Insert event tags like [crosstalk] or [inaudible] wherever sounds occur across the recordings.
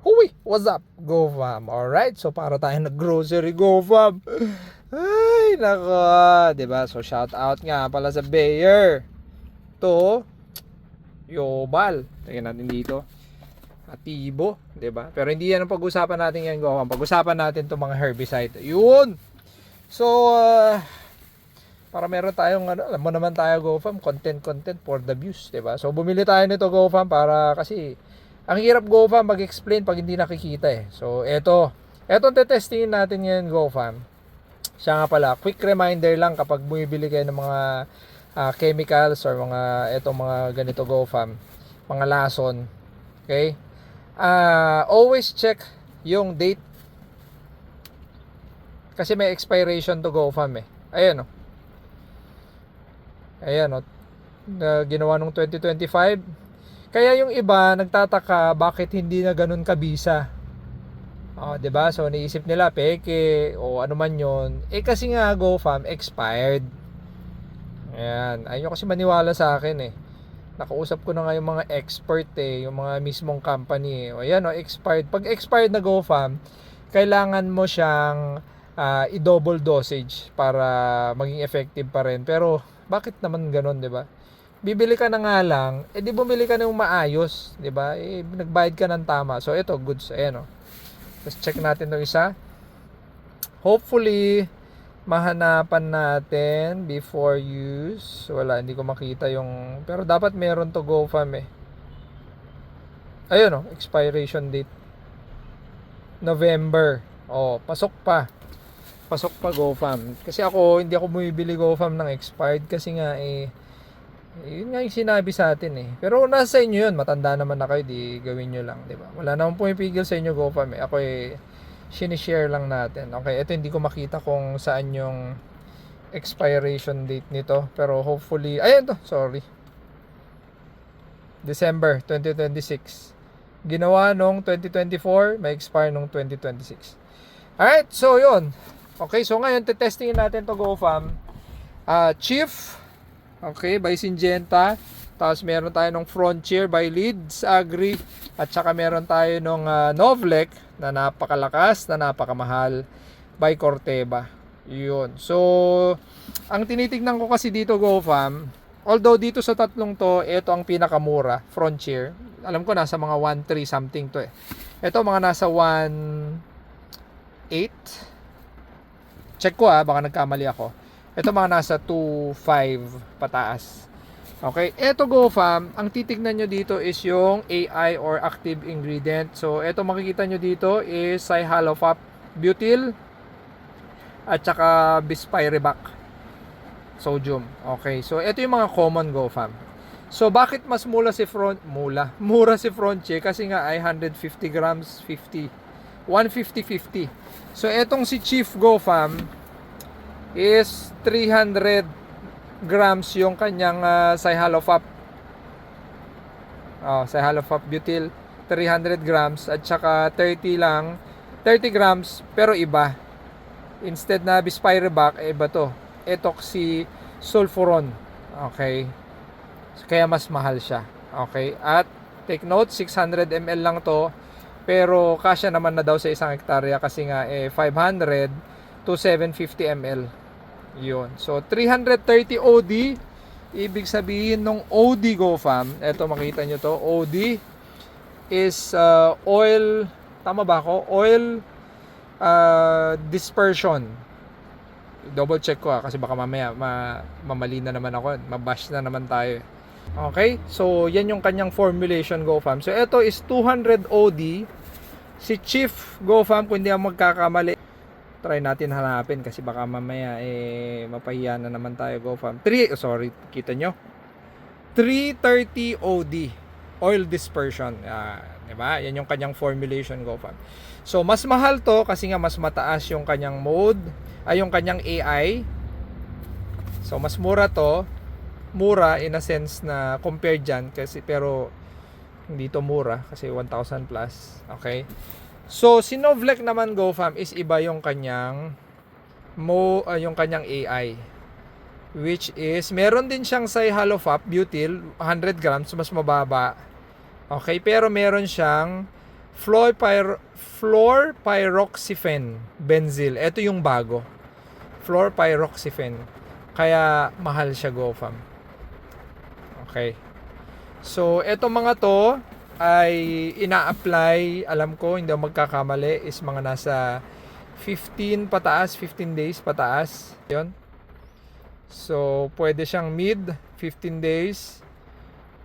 Huy, what's up? Go fam. Alright, so para tayo nag-grocery, go fam. Ay, nako. ba So, shout out nga pala sa Bayer. To, Yobal. Tingnan natin dito. Atibo, ba Pero hindi yan ang pag-usapan natin yan, go fam. Pag-usapan natin to mga herbicide. Yun. So, uh, para meron tayong ano, alam mo naman tayo GoFam, content content for the views, 'di ba? So bumili tayo nito GoFam para kasi ang hirap GoFam mag-explain pag hindi nakikita eh. So eto, etong tetestingin natin ngayon GoFam. Siya nga pala, quick reminder lang kapag bumibili kayo ng mga ah, chemicals or mga etong mga ganito GoFam, mga lason. Okay? Ah, always check yung date kasi may expiration to GoFam eh. Ayan oh. Ayan, oh, na ginawa nung 2025. Kaya yung iba nagtataka bakit hindi na ganun kabisa. Oh, 'di ba? So niisip nila peke o ano man 'yon. Eh kasi nga GoFam expired. Ayan, ayun kasi maniwala sa akin eh. Nakausap ko na nga yung mga expert eh, yung mga mismong company eh. O yan o, expired. Pag expired na GoFam, kailangan mo siyang ah, i-double dosage para maging effective pa rin. Pero bakit naman ganun, 'di ba? Bibili ka na nga lang, eh di bumili ka ng maayos, 'di ba? Eh nagbayad ka ng tama. So ito, goods, ayan oh. Let's check natin 'tong isa. Hopefully mahanapan natin before use. Wala, hindi ko makita yung pero dapat meron to GoFam eh. Ayun oh, expiration date. November. Oh, pasok pa pasok pa GoFam. Kasi ako, hindi ako bumibili GoFam ng expired kasi nga eh, yun nga yung sinabi sa atin eh. Pero nasa inyo yun, matanda naman na kayo, di gawin nyo lang, di ba? Wala namang pumipigil sa inyo GoFam eh. Ako eh, sinishare lang natin. Okay, ito hindi ko makita kung saan yung expiration date nito. Pero hopefully, ayun to, sorry. December 2026. Ginawa nung 2024, may expire nung 2026. Alright, so yun. Okay, so ngayon tetestingin natin to GoFam. Ah, Chief, okay, by Syngenta. Tapos meron tayo ng Frontier by Leeds Agri. At saka meron tayo ng Novlec na napakalakas, na napakamahal by Corteva. Yun. So, ang tinitignan ko kasi dito GoFam, although dito sa tatlong to, ito ang pinakamura, Frontier. Alam ko nasa mga 1.3 something to eh. Ito mga nasa 1 8 check ko ah baka nagkamali ako ito mga nasa 2.5 pataas. Okay eto GoFam ang titignan nyo dito is yung AI or active ingredient. So eto makikita nyo dito is Cyhalofop butyl at saka bispirbac sodium. Okay so ito yung mga common GoFam so bakit mas mula si front mula? [laughs] Mura si Frontier kasi nga ay 150 grams 50 150-50 So, etong si Chief GoFam is 300 grams yung kanyang uh, Cyhalofop. Oh, Cyhalofop butyl 300 grams at saka 30 lang 30 grams pero iba. Instead na bispirbac, eh, iba to. Etoxy sulfuron. Okay. Kaya mas mahal siya. Okay. At take note, 600 ml lang to pero kasya naman na daw sa isang hektarya kasi nga eh 500 to 750 ml. Yun. So 330 OD ibig sabihin nung OD GoFam, eto makita nyo to, OD is uh, oil tama ba ako? Oil uh, dispersion. Double check ko ah, kasi baka mamaya ma, mamali na naman ako, mabash na naman tayo. Okay? So, yan yung kanyang formulation GoFam. So, ito is 200 OD. Si Chief GoFam, kung hindi ako magkakamali, try natin hanapin kasi baka mamaya eh mapahiya na naman tayo GoFam. 3, oh, sorry, kita nyo? 330 OD oil dispersion. Uh, 'di ba? Yan yung kanyang formulation GoFam. So, mas mahal to kasi nga mas mataas yung kanyang mode, ay yung kanyang AI. So, mas mura to mura in a sense na compared dyan kasi pero hindi to mura kasi 1,000 plus okay so si Novlec naman GoFam is iba yung kanyang mo uh, yung kanyang AI which is meron din siyang Cyhalofop butyl 100 grams mas mababa okay pero meron siyang Fluor fluorpyroxyfen benzyl. Ito yung bago. Fluorpyroxyfen. Kaya mahal siya GoFam. Okay. So, eto mga to ay ina-apply, alam ko, hindi ako magkakamali, is mga nasa 15 pataas, 15 days pataas. Yun. So, pwede siyang mid, 15 days.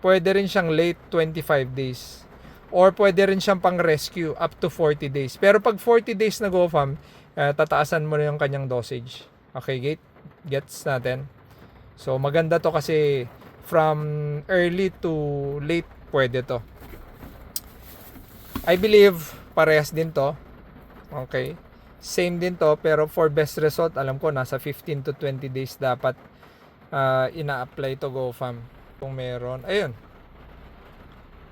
Pwede rin siyang late, 25 days. Or pwede rin siyang pang rescue, up to 40 days. Pero pag 40 days na GoFam, eh, tataasan mo na yung kanyang dosage. Okay, gate? Gets natin? So, maganda to kasi from early to late, pwede to. I believe, parehas din to. Okay. Same din to, pero for best result, alam ko, nasa 15 to 20 days dapat ah, ina-apply to GoFam. Kung meron. Ayun.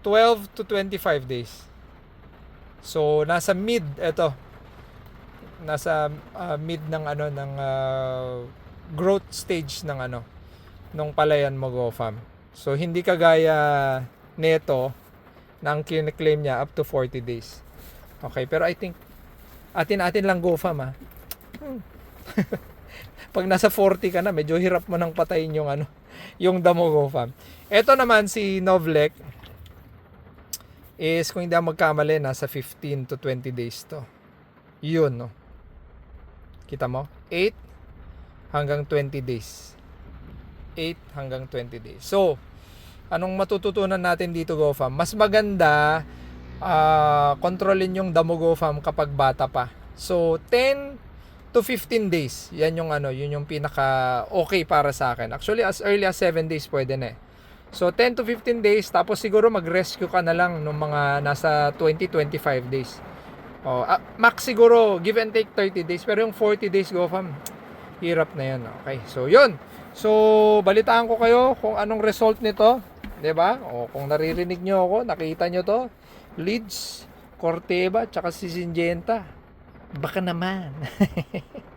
12 to 25 days. So, nasa mid, eto. Nasa ah, mid ng ano, ng ah, growth stage ng ano, nung palayan mo GoFam. So, hindi kagaya neto na ang claim niya up to 40 days. Okay, pero I think atin-atin lang GoFam ha. Hmm. [laughs] Pag nasa 40 ka na, medyo hirap mo nang patayin yung ano, yung damo GoFam. Ito naman si Novlek is kung hindi ako magkamali, nasa 15 to 20 days to. Yun, no. Kita mo? 8 hanggang 20 days. 8 hanggang 20 days. So, anong matututunan natin dito GoFam? Mas maganda ah kontrolin yung damo GoFam kapag bata pa. So 10 to 15 days. Yan yung ano, yun yung pinaka okay para sa akin. Actually as early as 7 days pwede na eh. So 10 to 15 days tapos siguro mag-rescue ka na lang nung mga nasa 20 25 days. Oh, ah, max siguro give and take 30 days pero yung 40 days GoFam hirap na yan. Okay. So yun. So balitaan ko kayo kung anong result nito. 'Di ba? O kung naririnig nyo ako, nakita nyo to, Leeds, Corteva, tsaka si Syngenta. Baka naman. [laughs]